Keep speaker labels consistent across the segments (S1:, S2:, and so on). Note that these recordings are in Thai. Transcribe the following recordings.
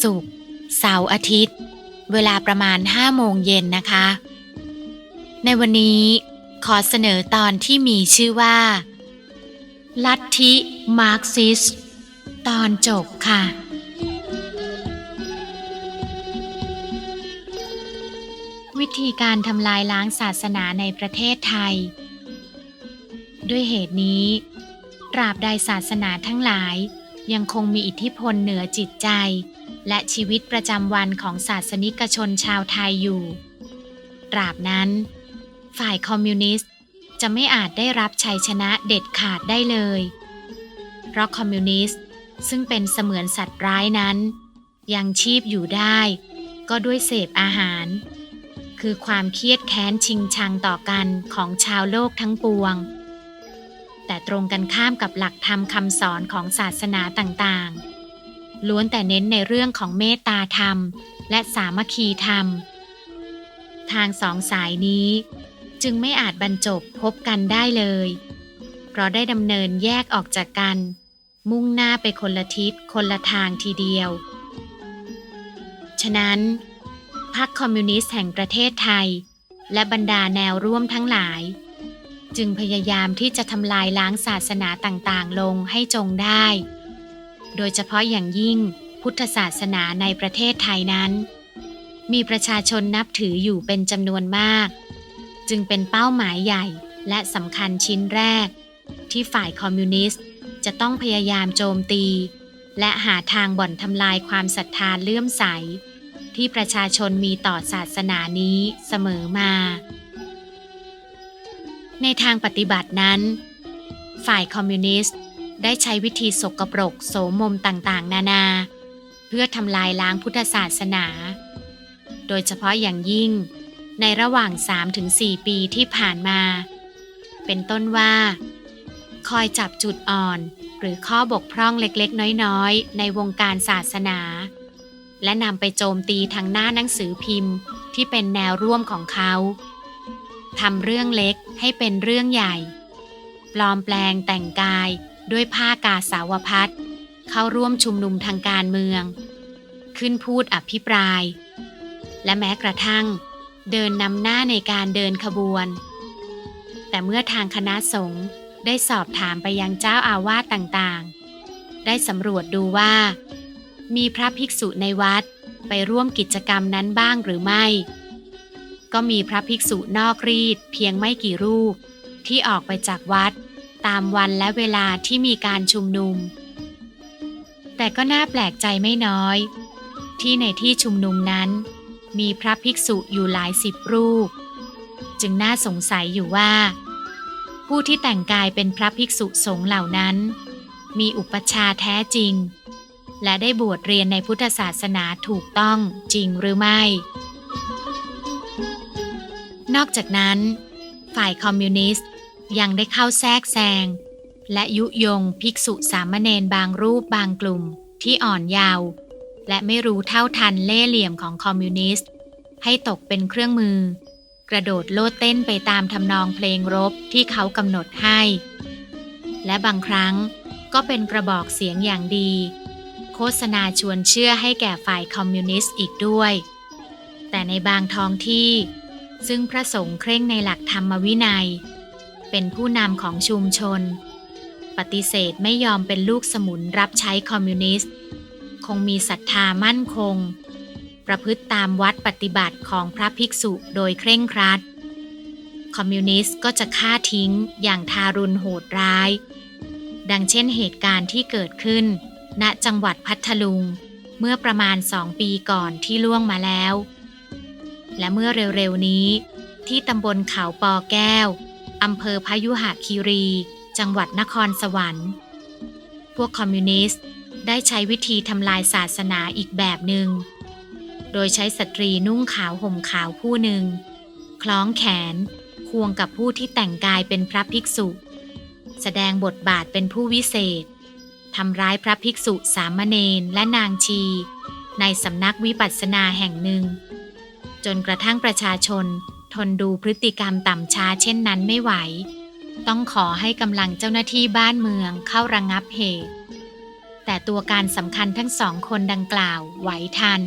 S1: ศุกร์เสาร์อาทิตย์ เวลาประมาณ5โมงเย็นนะคะ ในวันนี้ขอเสนอตอนที่มีชื่อว่า ลัทธิมาร์กซิสตอนจบค่ะ วิธีการทำลายล้างศาสนาในประเทศไทย ด้วยเหตุนี้ ตราบใดศาสนาทั้งหลายยังคงมีอิทธิพลเหนือจิตใจ และชีวิตประจำวันของศาสนิกชนชาวไทยอยู่ ตราบนั้น ฝ่ายคอมมิวนิสต์จะไม่อาจได้รับชัยชนะเด็ดขาดได้เลย เพราะคอมมิวนิสต์ซึ่งเป็นเสมือนสัตว์ร้ายนั้น ยังชีพอยู่ได้ ก็ด้วยเสพอาหาร คือความเครียดแค้นชิงชังต่อกันของชาวโลกทั้งปวง แต่ตรงกันข้ามกับหลักธรรมคำสอนของศาสนาต่างๆ ล้วนแต่เน้นในเรื่องของเมตตาธรรม และสามัคคีธรรม ทางสองสายนี้ จึงไม่อาจบรรจบพบกันได้เลย เพราะได้ดำเนินแยกออกจากกัน มุ่งหน้าไปคนละทิศคนละทางทีเดียว ฉะนั้นพรรคคอมมิวนิสต์แห่งประเทศไทย และบรรดาแนวร่วมทั้งหลาย จึงพยายามที่จะทำลายล้างศาสนาต่างๆ ลงให้จงได้ โดยเฉพาะอย่างยิ่งพุทธศาสนาในประเทศไทยนั้น มีประชาชนนับถืออยู่เป็นจำนวนมาก จึงเป็นเป้าหมายใหญ่และสำคัญชิ้นแรก ที่ฝ่ายคอมมิวนิสต์ จะต้องพยายามโจมตี และหาทางบ่อนทำลายความศรัทธาเลื่อมใส ที่ประชาชนมีต่อศาสนานี้เสมอมา ในทางปฏิบัตินั้น ฝ่ายคอมมิวนิสต์ ได้ใช้วิธีสกปรกโสมมต่างๆ นานา เพื่อทำลายล้างพุทธศาสนา โดยเฉพาะอย่างยิ่ง ในระหว่าง 3-4 ปีที่ผ่านมา เป็นต้นว่า คอยจับจุดอ่อน หรือข้อบกพร่องเล็กๆ น้อยๆ ในวงการศาสนา และนำไปโจมตีทางหน้าหนังสือพิมพ์ที่เป็นแนวร่วมของเขาทำเรื่องเล็กให้เป็นเรื่องใหญ่ ปลอมแปลงแต่งกาย ด้วยผ้ากาสาวพัดเข้าร่วมชุมนุมทางการเมือง ขึ้นพูดอภิปราย และแม้กระทั่ง เดินนำหน้าในการเดินขบวน แต่เมื่อทางคณะสงฆ์ได้สอบถามไปยังเจ้าอาวาสต่างๆ ได้สำรวจดูว่า มีพระภิกษุในวัดไปร่วมกิจกรรมนั้นบ้างหรือไม่ ก็มีพระภิกษุนอกรีดเพียงไม่กี่รูปที่ออกไปจากวัด ตามวันและเวลาที่มีการชุมนุม แต่ก็น่าแปลกใจไม่น้อย ที่ในที่ชุมนุมนั้น มีพระภิกษุอยู่หลายสิบรูป จึงน่าสงสัยอยู่ว่า ผู้ที่แต่งกายเป็นพระภิกษุสงฆ์เหล่านั้น มีอุปชาแท้จริง และได้บวชเรียนในพุทธศาสนาถูกต้องจริงหรือไม่ นอกจากนั้น ฝ่ายคอมมิวนิสต์ ยังได้เข้าแทรกแซง และยุยงภิกษุสามเณรบางรูปบางกลุ่มที่อ่อนเยาว์และไม่รู้เท่าทันเล่เหลี่ยมของคอมมิวนิสต์ ให้ตกเป็นเครื่องมือ กระโดดโลดเต้นไปตามทำนองเพลงรบที่เขากำหนดให้ และบางครั้งก็เป็นกระบอกเสียงอย่างดี โฆษณาชวนเชื่อให้แก่ฝ่ายคอมมิวนิสต์อีกด้วย แต่ในบางท้องที่ ซึ่งพระสงฆ์เคร่งในหลักธรรมวินัย เป็นผู้นำของชุมชน ปฏิเสธไม่ยอมเป็นลูกสมุนรับใช้คอมมิวนิสต์ คงมีศรัทธามั่นคง ประพฤติตามวัดปฏิบัติของพระภิกษุโดยเคร่งครัด คอมมิวนิสต์ก็จะฆ่าทิ้งอย่างทารุณโหดร้าย ดังเช่นเหตุการณ์ที่เกิดขึ้น ณจังหวัดพัทลุง เมื่อประมาณสองปีก่อนที่ล่วงมาแล้ว และเมื่อเร็วๆนี้ที่ตำบลเขาปอแก้ว อำเภอพยุหคีรี จังหวัดนครสวรรค์ พวกคอมมิวนิสต์ ได้ใช้วิธีทำลายศาสนาอีกแบบหนึ่ง โดยใช้สตรีนุ่งขาวห่มขาวผู้หนึ่ง คล้องแขน ควงกับผู้ที่แต่งกายเป็นพระภิกษุ แสดงบทบาทเป็นผู้วิเศษทำร้ายพระภิกษุสามเณรและนางชี ในสำนักวิปัสสนาแห่งหนึ่ง จนกระทั่งประชาชน ทนดูพฤติกรรมต่ำช้าเช่นนั้นไม่ไหว ต้องขอให้กำลังเจ้าหน้าที่บ้านเมืองเข้าระงงับเหตุ แต่ตัวการสำคัญทั้งสองคนดังกล่าวไหวทัน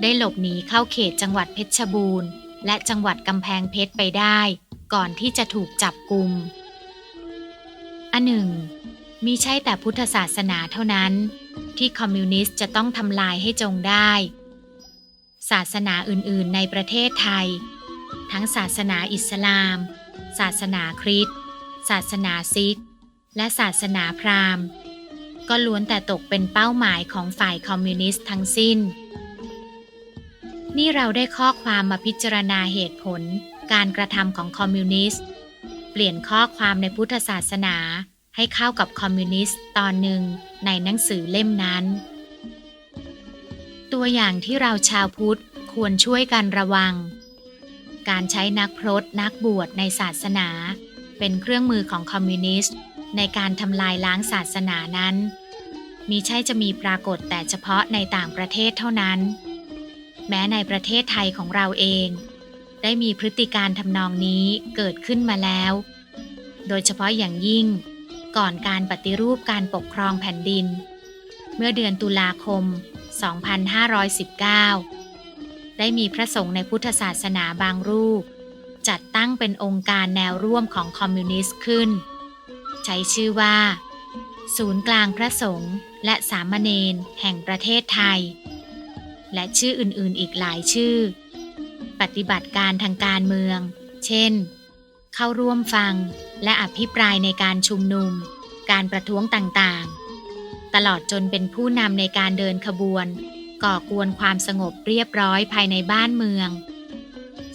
S1: ได้หลบหนีเข้าเขตจังหวัดเพชรบูรณ์ และจังหวัดกำแพงเพชรไปได้ ก่อนที่จะถูกจับกุมอันหนึ่งมีใช่แต่พุทธศาสนาเท่านั้น ที่คอมมิวนิสต์จะต้องทำลายให้จงได้ ศาสนาอื่นๆ ในประเทศไทย ทั้งศาสนาอิสลาม ศาสนาคริสต์ศาสนาซิก และศาสนาพราหมณ์ ก็ล้วนแต่ตกเป็นเป้าหมายของฝ่ายคอมมิวนิสต์ทั้งสิ้น นี่เราได้ข้อความมาพิจารณาเหตุผล การกระทำของคอมมิวนิสต์ เปลี่ยนข้อความในพุทธศาสนาให้เข้ากับคอมมิวนิสต์ตอนหนึ่งในหนังสือเล่มนั้น ตัวอย่างที่เราชาวพุทธควรช่วยกันระวัง การใช้นักพรตนักบวชในศาสนา เป็นเครื่องมือของคอมมิวนิสต์ ในการทำลายล้างศาสนานั้น มีใช่จะมีปรากฏแต่เฉพาะในต่างประเทศเท่านั้น แม้ในประเทศไทยของเราเอง ได้มีพฤติการทำนองนี้เกิดขึ้นมาแล้ว โดยเฉพาะอย่างยิ่ง ก่อนการปฏิรูปการปกครองแผ่นดิน เมื่อเดือนตุลาคม 2519 ได้มีพระสงฆ์ในพุทธศาสนาบางรูป จัดตั้งเป็นองค์การแนวร่วมของคอมมิวนิสต์ขึ้น ใช้ชื่อว่า ศูนย์กลางพระสงฆ์และสามเณรแห่งประเทศไทย และชื่ออื่นๆอีกหลายชื่อ ปฏิบัติการทางการเมือง เช่น เข้าร่วมฟังและอภิปรายในการชุมนุม การประท้วงต่างๆ ตลอดจนเป็นผู้นำในการเดินขบวน ก่อกวนความสงบเรียบร้อยภายในบ้านเมือง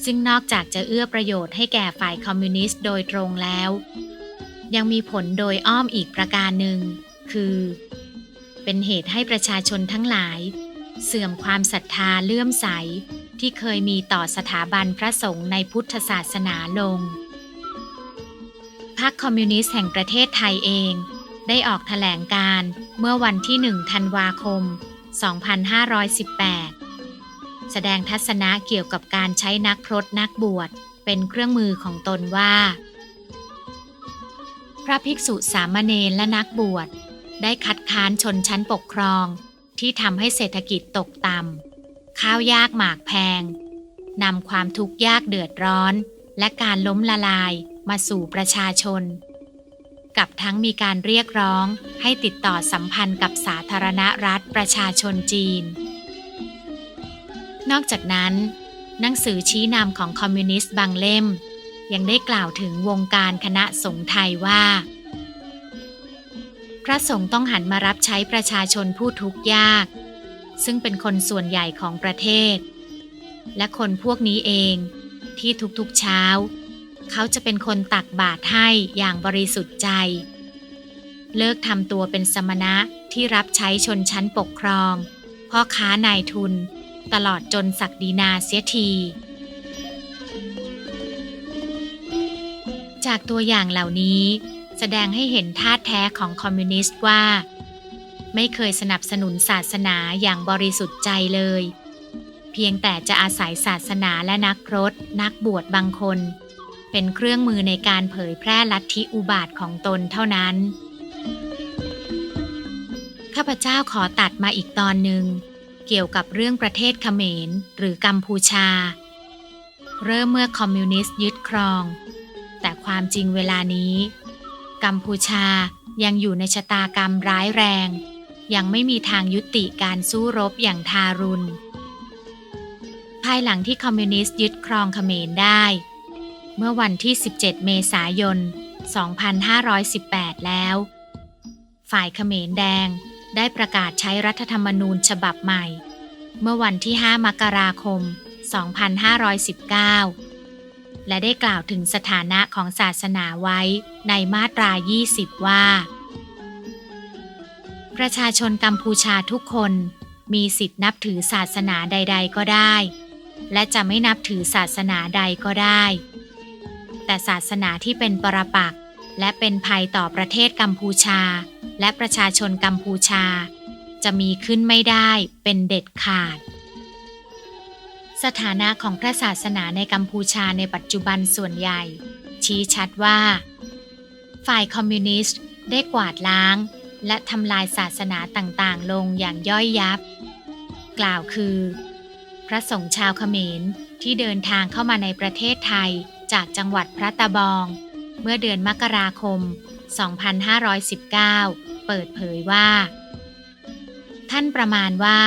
S1: ซึ่งนอกจากจะเอื้อประโยชน์ให้แก่ฝ่ายคอมมิวนิสต์โดยตรงแล้ว ยังมีผลโดยอ้อมอีกประการหนึ่ง คือ เป็นเหตุให้ประชาชนทั้งหลาย เสื่อมความศรัทธาเลื่อมใสที่เคยมีต่อสถาบันพระสงฆ์ในพุทธศาสนาลง พรรคคอมมิวนิสต์แห่งประเทศไทยเอง ได้ออกแถลงการเมื่อวันที่ 1 ธันวาคม 2518 แสดงทัศนะเกี่ยวกับการใช้นักพรตนักบวชเป็นเครื่องมือของตนว่า พระภิกษุสามเณรและนักบวชได้คัดค้านชนชั้นปกครองที่ทำให้เศรษฐกิจตกต่ำข้าวยากหมากแพงนำความทุกข์ยากเดือดร้อน และการล้มละลายมาสู่ประชาชน กับทั้งมีการเรียกร้องให้ติดต่อสัมพันธ์กับสาธารณรัฐประชาชนจีน นอกจากนั้น หนังสือชี้นำของคอมมิวนิสต์บางเล่ม ยังได้กล่าวถึงวงการคณะสงฆ์ไทยว่า พระสงฆ์ต้องหันมารับใช้ประชาชนผู้ทุกข์ยาก ซึ่งเป็นคนส่วนใหญ่ของประเทศ และคนพวกนี้เองที่ทุกๆเช้า เขาจะเป็นคนตักบาตรให้อย่างบริสุทธิ์ใจ เลิกทำตัวเป็นสมณะที่รับใช้ชนชั้นปกครอง พ่อค้านายทุน ตลอดจนศักดินาเสียที จากตัวอย่างเหล่านี้แสดงให้เห็นท่าแท้ของคอมมิวนิสต์ว่า ไม่เคยสนับสนุนศาสนาอย่างบริสุทธิ์ใจเลย เพียงแต่จะอาศัยศาสนาและนักรตนักบวชบางคน เป็นเครื่องมือในการเผยแพร่ลัทธิอุบาทของตนเท่านั้น ข้าพเจ้าขอตัดมาอีกตอนหนึ่ง เกี่ยวกับเรื่องประเทศเขมรหรือกัมพูชา เริ่มเมื่อคอมมิวนิสต์ยึดครอง แต่ความจริงเวลานี้ กัมพูชายังอยู่ในชะตากรรมร้ายแรง ยังไม่มีทางยุติการสู้รบอย่างทารุณ ภายหลังที่คอมมิวนิสต์ยึดครองเขมรได้ เมื่อวันที่ 17 เมษายน 2518 แล้ว ฝ่ายเขมรแดงได้ประกาศใช้รัฐธรรมนูญฉบับใหม่ เมื่อวันที่ 5 มกราคม 2519 และได้กล่าวถึงสถานะของศาสนาไว้ในมาตรา 20 ว่า ประชาชนกัมพูชาทุกคนมีสิทธินับถือศาสนาใด ๆ ก็ได้ และจะไม่นับถือศาสนาใดก็ได้ แต่ศาสนาที่เป็นปรปักษ์และเป็นภัยต่อประเทศกัมพูชา และประชาชนกัมพูชา จะมีขึ้นไม่ได้เป็นเด็ดขาด สถานะของพระศาสนาในกัมพูชาในปัจจุบันส่วนใหญ่ ชี้ชัดว่า ฝ่ายคอมมิวนิสต์ได้กวาดล้าง และทำลายศาสนาต่างๆ ลงอย่างย่อยยับ กล่าวคือ พระสงฆ์ชาวเขมรที่เดินทางเข้ามาในประเทศไทย จากจังหวัดพระตะบอง เมื่อเดือนมกราคม 2519 เปิดเผยว่า ท่านประมาณว่า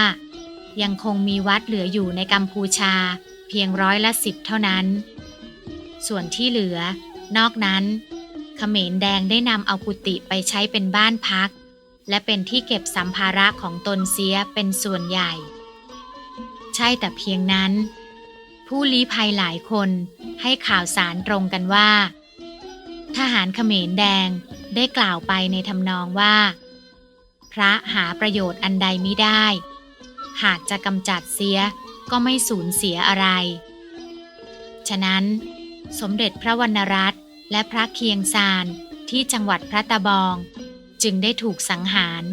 S1: ยังคงมีวัดเหลืออยู่ในกัมพูชาเพียงร้อยละสิบเท่านั้น ส่วนที่เหลือ นอกนั้นเขมรแดงได้นำเอากุฏิไปใช้เป็นบ้านพัก และเป็นที่เก็บสัมภาระของตนเสียเป็นส่วนใหญ่ ใช่แต่เพียงนั้น ผู้ลี้ภัยหลายคนให้ข่าวสารตรงกันว่า ทหารเขมรแดงได้กล่าวไปในทำนองว่า พระหาประโยชน์อันใดมิได้ หากจะกำจัดเสียก็ไม่สูญเสียอะไร ฉะนั้น สมเด็จพระวรรณรัตน์และพระเคียงซานที่จังหวัดพระตะบอง จึงได้ถูกสังหาร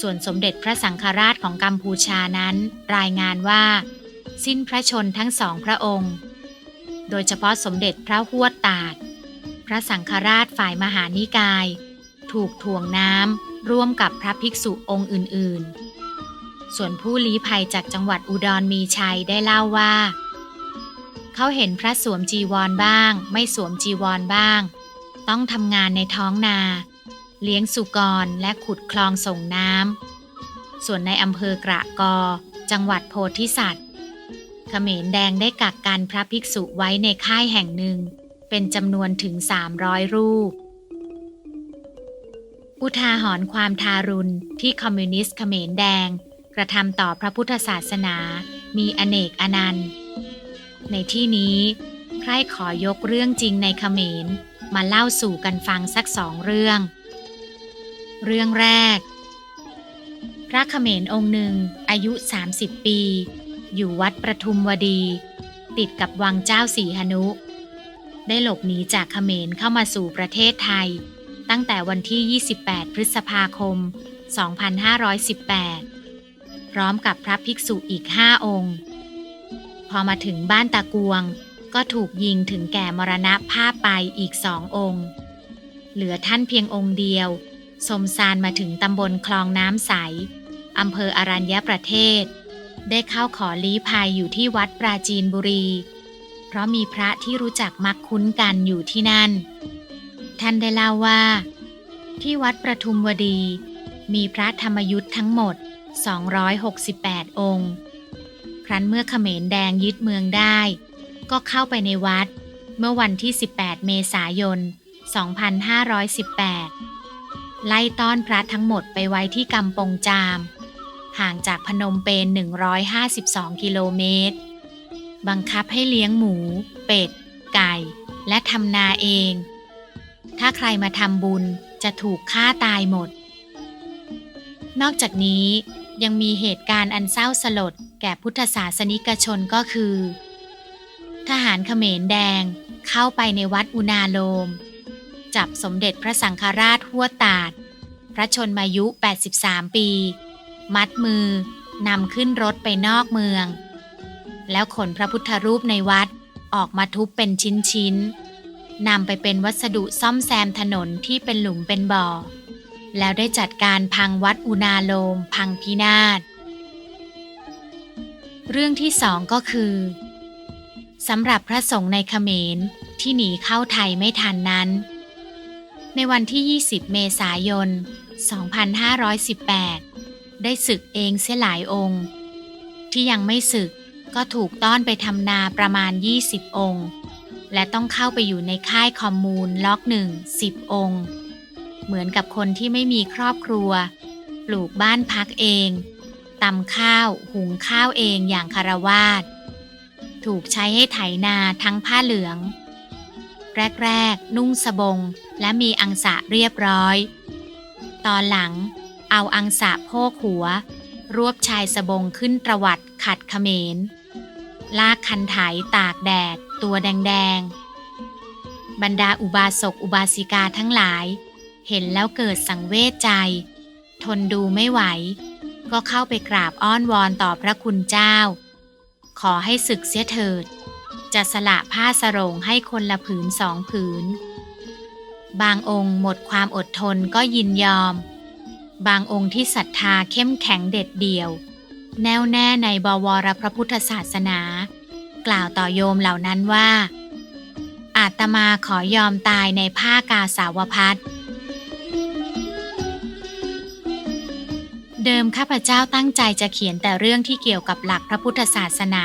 S1: ส่วนสมเด็จพระสังฆราชของกัมพูชานั้นรายงานว่า สิ้นพระชนทั้งสองพระองค์ โดยเฉพาะสมเด็จพระหวดตาด พระสังฆราชฝ่ายมหานิกาย ถูกถ่วงน้ำร่วมกับพระภิกษุองค์อื่นๆ ส่วนผู้ลี้ภัยจากจังหวัดอุดรมีชัยได้เล่าว่า เขาเห็นพระสวมจีวรบ้าง ไม่สวมจีวรบ้าง ต้องทำงานในท้องนา เลี้ยงสุกรและขุดคลองส่งน้ำส่วนในอำเภอกระกอ จังหวัดโพธิสัตว์ เขมรแดงได้กักกันพระภิกษุไว้ในค่ายแห่งหนึ่ง เป็นจำนวนถึง 300 รูป อุทาหรณ์ความทารุณที่คอมมิวนิสต์เขมรแดง กระทำต่อพระพุทธศาสนา มีอเนกอนันต์ ในที่นี้ ใครขอยกเรื่องจริงในเขมร มาเล่าสู่กันฟังสักสองเรื่อง เรื่องแรก พระเขมรองค์หนึ่งอายุ 30 ปี อยู่วัดประทุมวดี ติดกับวังเจ้าสีหนุ ได้หลบหนีจากเขมรเข้ามาสู่ประเทศไทย ตั้งแต่วันที่ 28 พฤษภาคม 2518 พร้อมกับพระภิกษุอีกห้าองค์ พอมาถึงบ้านตะกวง ก็ถูกยิงถึงแก่มรณภาพไปอีกสององค์ เหลือท่านเพียงองค์เดียวสมซานมาถึงตำบลคลองน้ำใส อำเภออรัญญประเทศ ได้เข้าขอลี้ภัยอยู่ที่วัดปราจีนบุรี เพราะมีพระที่รู้จักมักคุ้นกันอยู่ที่นั่น ท่านได้เล่าว่า ที่วัดประทุมวดี มีพระธรรมยุทธ์ทั้งหมด 268 องค์ ครั้นเมื่อเขมรแดงยึดเมืองได้ ก็เข้าไปในวัดเมื่อวันที่ 18 เมษายน 2518 ไล่ต้อนพระทั้งหมดไปไว้ที่กำปงจาม ห่างจากพนมเปญ152 กิโลเมตร บังคับให้เลี้ยงหมู เป็ด ไก่ และทำนาเอง ถ้าใครมาทำบุญจะถูกฆ่าตายหมด นอกจากนี้ยังมีเหตุการณ์อันเศร้าสลดแก่พุทธศาสนิกชนก็คือ ทหารเขมรแดงเข้าไปในวัดอุณาโลม จับสมเด็จพระสังฆราชหัวตาด พระชนมายุ 83 ปี มัดมือนำขึ้นรถไปนอกเมือง แล้วขนพระพุทธรูปในวัดออกมาทุบเป็นชิ้นๆนำไปเป็นวัสดุซ่อมแซมถนนที่เป็นหลุมเป็นบ่อ แล้วได้จัดการพังวัดอุณาโลมพังพินาศเรื่องที่สองก็คือสำหรับพระสงฆ์ในเขมรที่หนีเข้าไทยไม่ทันนั้น ในวันที่ 20 เมษายน 2518 ได้ศึกเองเสียหลายองค์ ที่ยังไม่ศึกก็ถูกต้อนไปทำนาประมาณ 20 องค์ และต้องเข้าไปอยู่ในค่ายคอมมูนล็อกหนึ่ง10องค์ เหมือนกับคนที่ไม่มีครอบครัว ปลูกบ้านพักเองตำข้าวหุงข้าวเองอย่างคารวาสถูกใช้ให้ไถนาทั้งผ้าเหลือง แรก ๆ นุ่งสบงและมีอังสะเรียบร้อย ตอนหลัง เอาอังสะโพกหัว รวบชายสบงขึ้นตรวัดขัดเขมร ลากคันไถตากแดด ตัวแดงๆ บรรดาอุบาสกอุบาสิกาทั้งหลาย เห็นแล้วเกิดสังเวชใจ ทนดูไม่ไหว ก็เข้าไปกราบอ้อนวอนต่อพระคุณเจ้า ขอให้ศึกเสียเถิด จะสละผ้าสรงให้คนละผืนสองผืน บางองค์หมดความอดทนก็ยินยอม บางองค์ที่ศรัทธาเข้มแข็งเด็ดเดี่ยว แน่วแน่ในบวรพระพุทธศาสนา กล่าวต่อโยมเหล่านั้นว่า อาตมาขอยอมตายในผ้ากาสาวพัดเดิมข้าพเจ้าตั้งใจจะเขียนแต่เรื่องที่เกี่ยวกับหลักพระพุทธศาสนา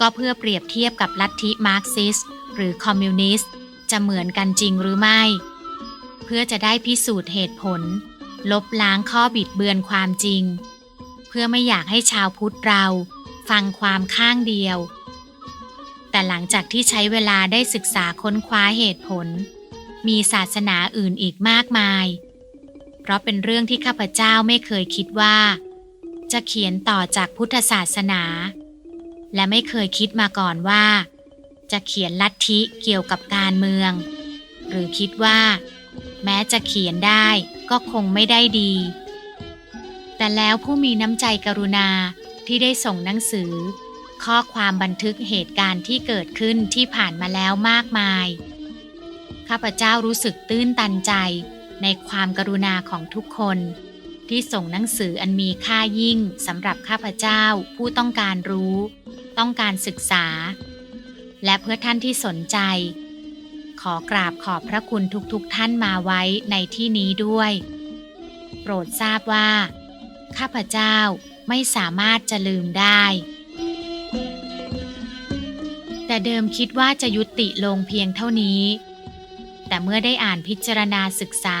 S1: ก็เพื่อเปรียบเทียบกับลัทธิมาร์กซิสหรือคอมมิวนิสต์จะเหมือนกันจริงหรือไม่ เพื่อจะได้พิสูจน์เหตุผล ลบล้างข้อบิดเบือนความจริง เพื่อไม่อยากให้ชาวพุทธเราฟังความข้างเดียว แต่หลังจากที่ใช้เวลาได้ศึกษาค้นคว้าเหตุผล มีศาสนาอื่นอีกมากมาย เพราะเป็นเรื่องที่ข้าพเจ้าไม่เคยคิดว่า จะเขียนต่อจากพุทธศาสนา และไม่เคยคิดมาก่อนว่า จะเขียนลัทธิเกี่ยวกับการเมือง หรือคิดว่า แม้จะเขียนได้ ก็คงไม่ได้ดี แต่แล้วผู้มีน้ำใจกรุณาที่ได้ส่งหนังสือ ข้อความบันทึกเหตุการณ์ที่เกิดขึ้นที่ผ่านมาแล้วมากมาย ข้าพเจ้ารู้สึกตื้นตันใจในความกรุณาของทุกคน ที่ส่งหนังสืออันมีค่ายิ่งสำหรับข้าพเจ้าผู้ต้องการรู้ ต้องการศึกษา และเพื่อท่านที่สนใจ ขอกราบขอบพระคุณทุกๆทท่านมาไว้ในที่นี้ด้วย โปรดทราบว่า ข้าพเจ้าไม่สามารถจะลืมได้ แต่เดิมคิดว่าจะยุติลงเพียงเท่านี้ แต่เมื่อได้อ่านพิจารณาศึกษา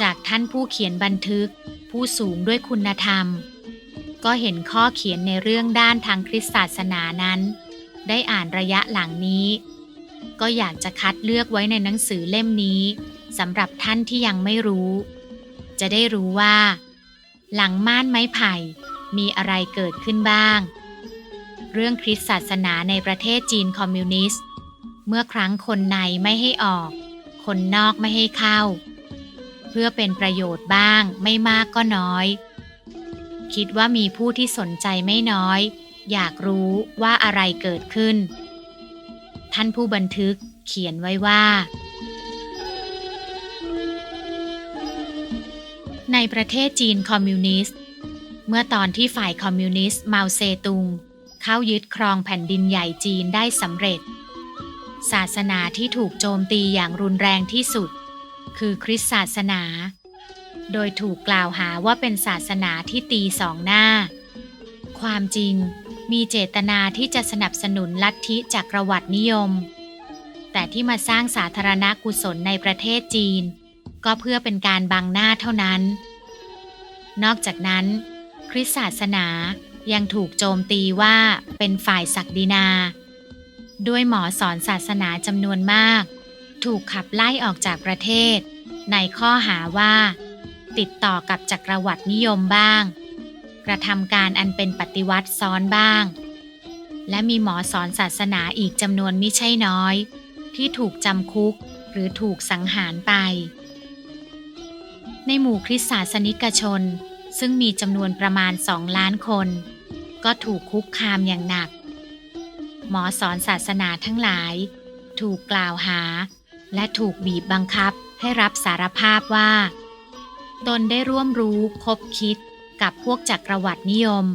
S1: จากท่านผู้เขียนบันทึก ผู้สูงด้วยคุณธรรม ก็เห็นข้อเขียนในเรื่องด้านทางคริสตศาสนานั้น ได้อ่านระยะหลังนี้ ก็อยากจะคัดเลือกไว้ในหนังสือเล่มนี้สำหรับท่านที่ยังไม่รู้ จะได้รู้ว่า หลังม่านไม้ไผ่มีอะไรเกิดขึ้นบ้าง เรื่องคริสตศาสนาในประเทศจีนคอมมิวนิสต์ เมื่อครั้งคนในไม่ให้ออก คนนอกไม่ให้เข้า เพื่อเป็นประโยชน์บ้างไม่มากก็น้อย คิดว่ามีผู้ที่สนใจไม่น้อย อยากรู้ว่าอะไรเกิดขึ้น ท่านผู้บันทึกเขียนไว้ว่า ในประเทศจีนคอมมิวนิสต์ เมื่อตอนที่ฝ่ายคอมมิวนิสต์เมาเซตุง เข้ายึดครองแผ่นดินใหญ่จีนได้สำเร็จ ศาสนาที่ถูกโจมตีอย่างรุนแรงที่สุด คือคริสตศาสนา โดยถูกกล่าวหาว่าเป็นศาสนาที่ตีสองหน้า ความจริง มีเจตนาที่จะสนับสนุนลัทธิจักรวรรดินิยม แต่ที่มาสร้างสาธารณกุศลในประเทศจีน ก็เพื่อเป็นการบังหน้าเท่านั้น นอกจากนั้น คริสตศาสนายังถูกโจมตีว่าเป็นฝ่ายศักดินา ด้วยหมอสอนศาสนาจำนวนมาก ถูกขับไล่ออกจากประเทศ ในข้อหาว่า ติดต่อกับจักรวรรดินิยมบ้าง กระทำการอันเป็นปฏิวัติซ้อนบ้าง และมีหมอสอนศาสนาอีกจำนวนไม่ใช่น้อย ที่ถูกจำคุกหรือถูกสังหารไป ในหมู่คริสตศาสนิกชน ซึ่งมีจำนวนประมาณสองล้านคน ก็ถูกคุกคามอย่างหนัก หมอสอนศาสนาทั้งหลาย ถูกกล่าวหา และถูกบีบบังคับให้รับสารภาพว่า ตนได้ร่วมรู้คบคิด กับพวกจักรวรรดินิยม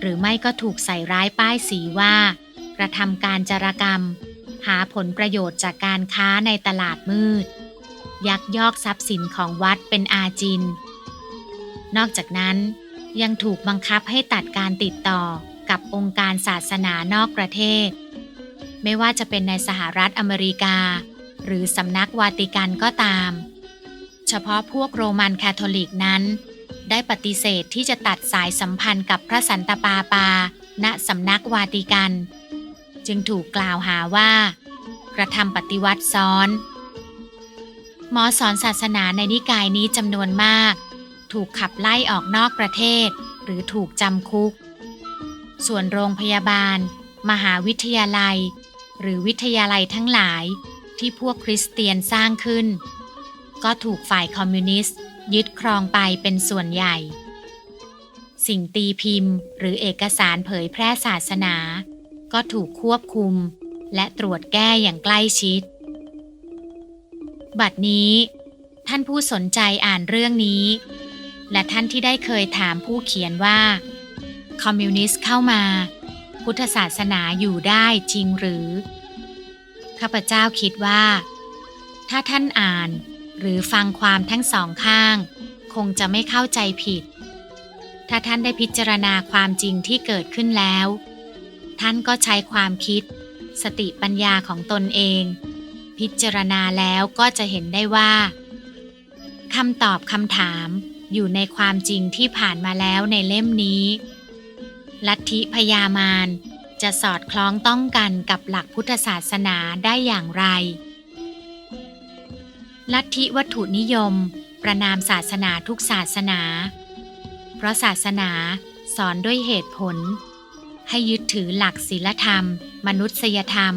S1: หรือไม่ก็ถูกใส่ร้ายป้ายสีว่า กระทำการจารกรรม หาผลประโยชน์จากการค้าในตลาดมืด ยักยอกทรัพย์สินของวัดเป็นอาจิน นอกจากนั้นยังถูกบังคับให้ตัดการติดต่อกับองค์การศาสนานอกประเทศ ไม่ว่าจะเป็นในสหรัฐอเมริกา หรือสำนักวาติกันก็ตาม เฉพาะพวกโรมันคาทอลิกนั้น ได้ปฏิเสธที่จะตัดสายสัมพันธ์กับพระสันตปาปา ณสำนักวาติกัน จึงถูกกล่าวหาว่า กระทำปฏิวัติซ้อน หมอสอนศาสนาในนิกายนี้จำนวนมากถถูกขับไล่ออกนอกประเทศ หรือถูกจำคุก ส่วนโรงพยาบาล มหาวิทยาลัย หรือวิทยาลัยทั้งหลายที่พวกคริสเตียนสร้างขึ้น ก็ถูกฝ่ายคอมมิวนิสต์ ยึดครองไปเป็นส่วนใหญ่ สิ่งตีพิมพ์ หรือเอกสารเผยแพร่ศาสนา ก็ถูกควบคุม และตรวจแก้อย่างใกล้ชิด บัดนี้ ท่านผู้สนใจอ่านเรื่องนี้ และท่านที่ได้เคยถามผู้เขียนว่า คอมมิวนิสต์เข้ามา พุทธศาสนาอยู่ได้จริงหรือ ข้าพเจ้าคิดว่า ถ้าท่านอ่าน หรือฟังความทั้งสองข้าง คงจะไม่เข้าใจผิด ถ้าท่านได้พิจารณาความจริงที่เกิดขึ้นแล้ว ท่านก็ใช้ความคิด สติปัญญาของตนเอง พิจารณาแล้วก็จะเห็นได้ว่าคำตอบคำถามอยู่ในความจริงที่ผ่านมาแล้วในเล่มนี้ ลัทธิพยามารจะสอดคล้องต้องกันกับหลักพุทธศาสนาได้อย่างไร ลัทธิวัตถุนิยม ประนามศาสนาทุกศาสนา เพราะศาสนาสอนด้วยเหตุผล ให้ยึดถือหลักศีลธรรม มนุษยธรรม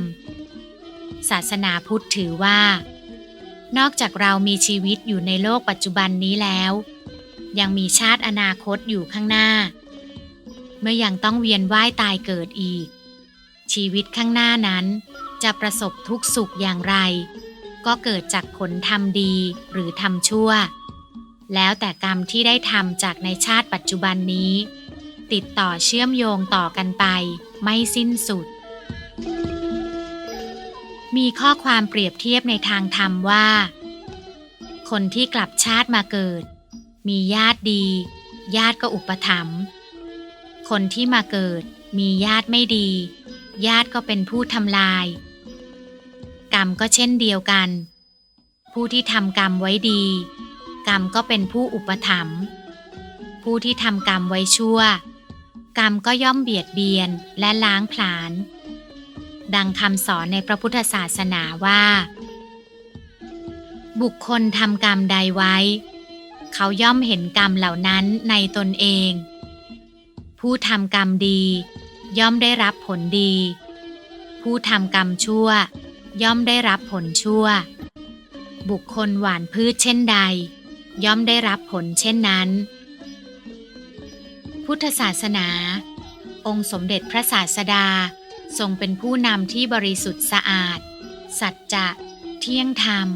S1: ศาสนาพุทธถือว่า นอกจากเรามีชีวิตอยู่ในโลกปัจจุบันนี้แล้ว ยังมีชาติอนาคตอยู่ข้างหน้า เมื่อยังต้องเวียนว่ายตายเกิดอีก ชีวิตข้างหน้านั้นจะประสบทุกสุขอย่างไร ก็เกิดจากผลทำดีหรือทำชั่ว แล้วแต่กรรมที่ได้ทำจากในชาติปัจจุบันนี้ ติดต่อเชื่อมโยงต่อกันไป ไม่สิ้นสุด มีข้อความเปรียบเทียบในทางธรรมว่า คนที่กลับชาติมาเกิด มีญาติดี ญาติก็อุปถัมภ์คนที่มาเกิด มีญาติไม่ดี ญาติก็เป็นผู้ทำลาย กรรมก็เช่นเดียวกัน ผู้ที่ทำกรรมไว้ดี กรรมก็เป็นผู้อุปถัมภ์ผู้ที่ทำกรรมไว้ชั่ว กรรมก็ย่อมเบียดเบียนและล้างผลาญดังคำสอนในพระพุทธศาสนาว่า บุคคลทำกรรมใดไว้ เขาย่อมเห็นกรรมเหล่านั้นในตนเอง ผู้ทำกรรมดี ย่อมได้รับผลดี ผู้ทำกรรมชั่ว ย่อมได้รับผลชั่ว บุคคลหว่านพืชเช่นใด ย่อมได้รับผลเช่นนั้น พุทธศาสนา องค์สมเด็จพระศาสดาทรงเป็นผู้นำที่บริสุทธิ์สะอาด สัจจะ เที่ยงธรรม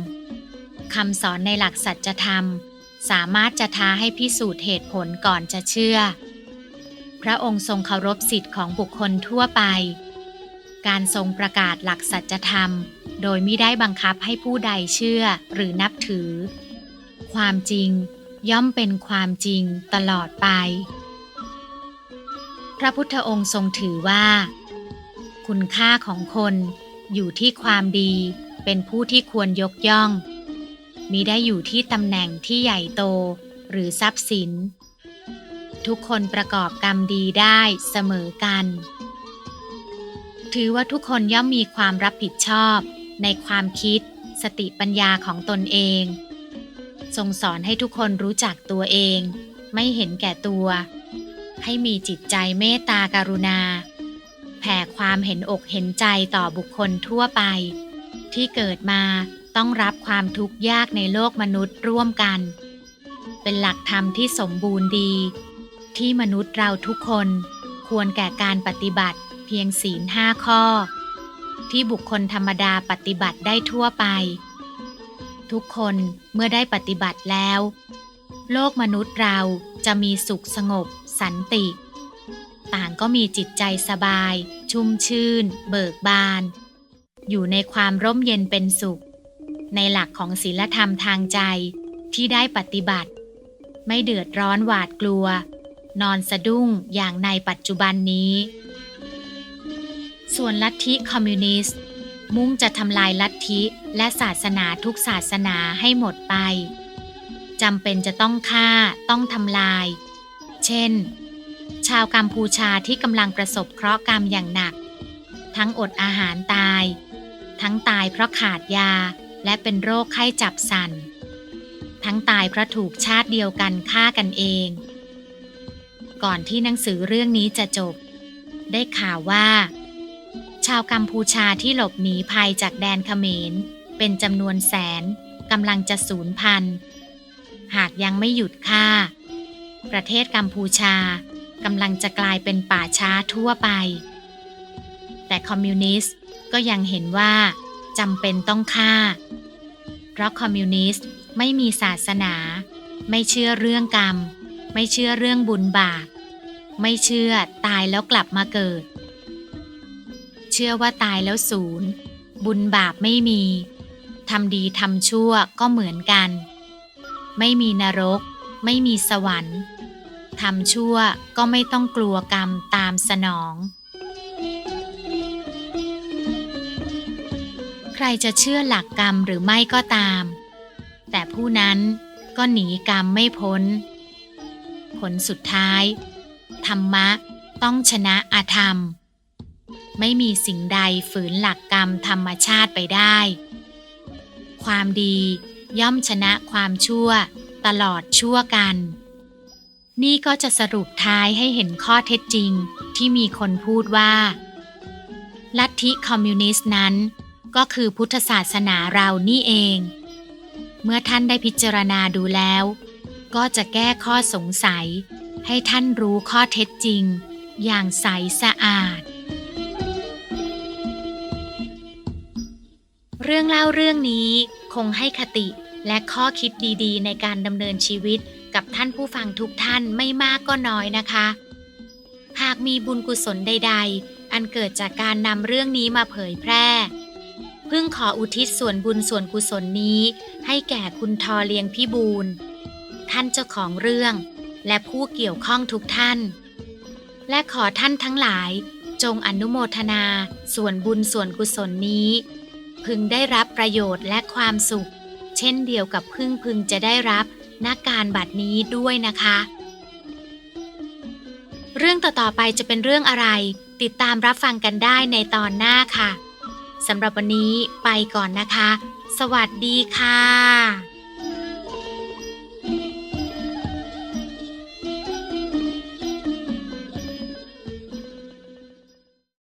S1: คำสอนในหลักสัจธรรม สามารถจะท้าให้พิสูจน์เหตุผลก่อนจะเชื่อ พระองค์ทรงเคารพสิทธิ์ของบุคคลทั่วไป การทรงประกาศหลักสัจธรรม โดยไม่ได้บังคับให้ผู้ใดเชื่อหรือนับถือ ความจริงย่อมเป็นความจริงตลอดไป พระพุทธองค์ทรงถือว่า คุณค่าของคนอยู่ที่ความดีเป็นผู้ที่ควรยกย่อง มิได้อยู่ที่ตำแหน่งที่ใหญ่โตหรือทรัพย์สิน ทุกคนประกอบกรรมดีได้เสมอกัน ถือว่าทุกคนย่อมมีความรับผิดชอบ ในความคิด สติปัญญาของตนเอง ทรงสอนให้ทุกคนรู้จักตัวเอง ไม่เห็นแก่ตัว ให้มีจิตใจเมตตาการุณา แผ่ความเห็นอกเห็นใจต่อบุคคลทั่วไป ที่เกิดมาต้องรับความทุกข์ยากในโลกมนุษย์ร่วมกัน เป็นหลักธรรมที่สมบูรณ์ดี ที่มนุษย์เราทุกคนควรแก่การปฏิบัติ พียงศีลห้าข้อ ที่บุคคลธรรมดาปฏิบัติได้ทั่วไป ทุกคนเมื่อได้ปฏิบัติแล้ว โลกมนุษย์เราจะมีสุขสงบ สันติ ต่างก็มีจิตใจสบาย ชุ่มชื่น เบิกบาน อยู่ในความร่มเย็นเป็นสุข ในหลักของศีลธรรมทางใจที่ได้ปฏิบัติ ไม่เดือดร้อนหวาดกลัว นอนสะดุ้งอย่างในปัจจุบันนี้ ส่วนลัทธิคอมมิวนิสต์ มุ่งจะทำลายลัทธิและศาสนาทุกศาสนาให้หมดไปจำเป็นจะต้องฆ่าต้องทำลาย เช่น ชาวกัมพูชาที่กำลังประสบเคราะห์กรรมอย่างหนัก ทั้งอดอาหารตาย ทั้งตายเพราะขาดยาและเป็นโรคไข้จับสัน ทั้งตายเพราะถูกชาติเดียวกันฆ่ากันเอง ก่อนที่หนังสือเรื่องนี้จะจบ ได้ข่าวว่า ชาวกัมพูชาที่หลบหนีภัยจากแดนเขมร เป็นจำนวนแสนกำลังจะสูญพันธุ์ หากยังไม่หยุดฆ่า ประเทศกัมพูชากำลังจะกลายเป็นป่าช้าทั่วไป แต่คอมมิวนิสต์ก็ยังเห็นว่าจำเป็นต้องฆ่า เพราะคอมมิวนิสต์ไม่มีศาสนา ไม่เชื่อเรื่องกรรม ไม่เชื่อเรื่องบุญบาป ไม่เชื่อตายแล้วกลับมาเกิด เชื่อว่าตายแล้วศูนย์ บุญบาปไม่มีทำดีทำชั่วก็เหมือนกัน ไม่มีนรก ไม่มีสวรรค์ทำชั่วก็ไม่ต้องกลัวกรรมตามสนอง ใครจะเชื่อหลักกรรมหรือไม่ก็ตาม แต่ผู้นั้นก็หนีกรรมไม่พ้น ผลสุดท้าย ธรรมะต้องชนะอาธรรม ไม่มีสิ่งใดฝืนหลักกรรมธรรมชาติไปได้ ความดีย่อมชนะความชั่วตลอดชั่วกัน นี่ก็จะสรุปท้ายให้เห็นข้อเท็จจริงที่มีคนพูดว่า ลัทธิคอมมิวนิสต์นั้น ก็คือพุทธศาสนาเรานี่เอง เมื่อท่านได้พิจารณาดูแล้ว ก็จะแก้ข้อสงสัย ให้ท่านรู้ข้อเท็จจริง อย่างใสสะอาด รื่องเล่าเรื่องนี้คงให้คติและข้อคิดดีๆ ในการดำเนินชีวิตกับท่านผู้ฟังทุกท่านไม่มากก็น้อยนะคะ หากมีบุญกุศลใด ๆ อันเกิดจากการนำเรื่องนี้มาเผยแพร่พึ่งขออุทิศส่วนบุญส่วนกุศลนี้ ให้แก่คุณทอเลียงพี่บูลท่านเจ้าของเรื่อง และผู้เกี่ยวข้องทุกท่าน และขอท่านทั้งหลายจงอนุโมทนา ส่วนบุญส่วนกุศลนี้ พึงได้รับประโยชน์และความสุข เช่นเดียวกับพึ่งพึงจะได้รับนักการบัดนี้ด้วยนะคะ เรื่องต่อๆไปจะเป็นเรื่องอะไร ติดตามรับฟังกันได้ในตอนหน้าค่ะสำหรับวันนี้ไปก่อนนะคะ สวัสดีค่ะ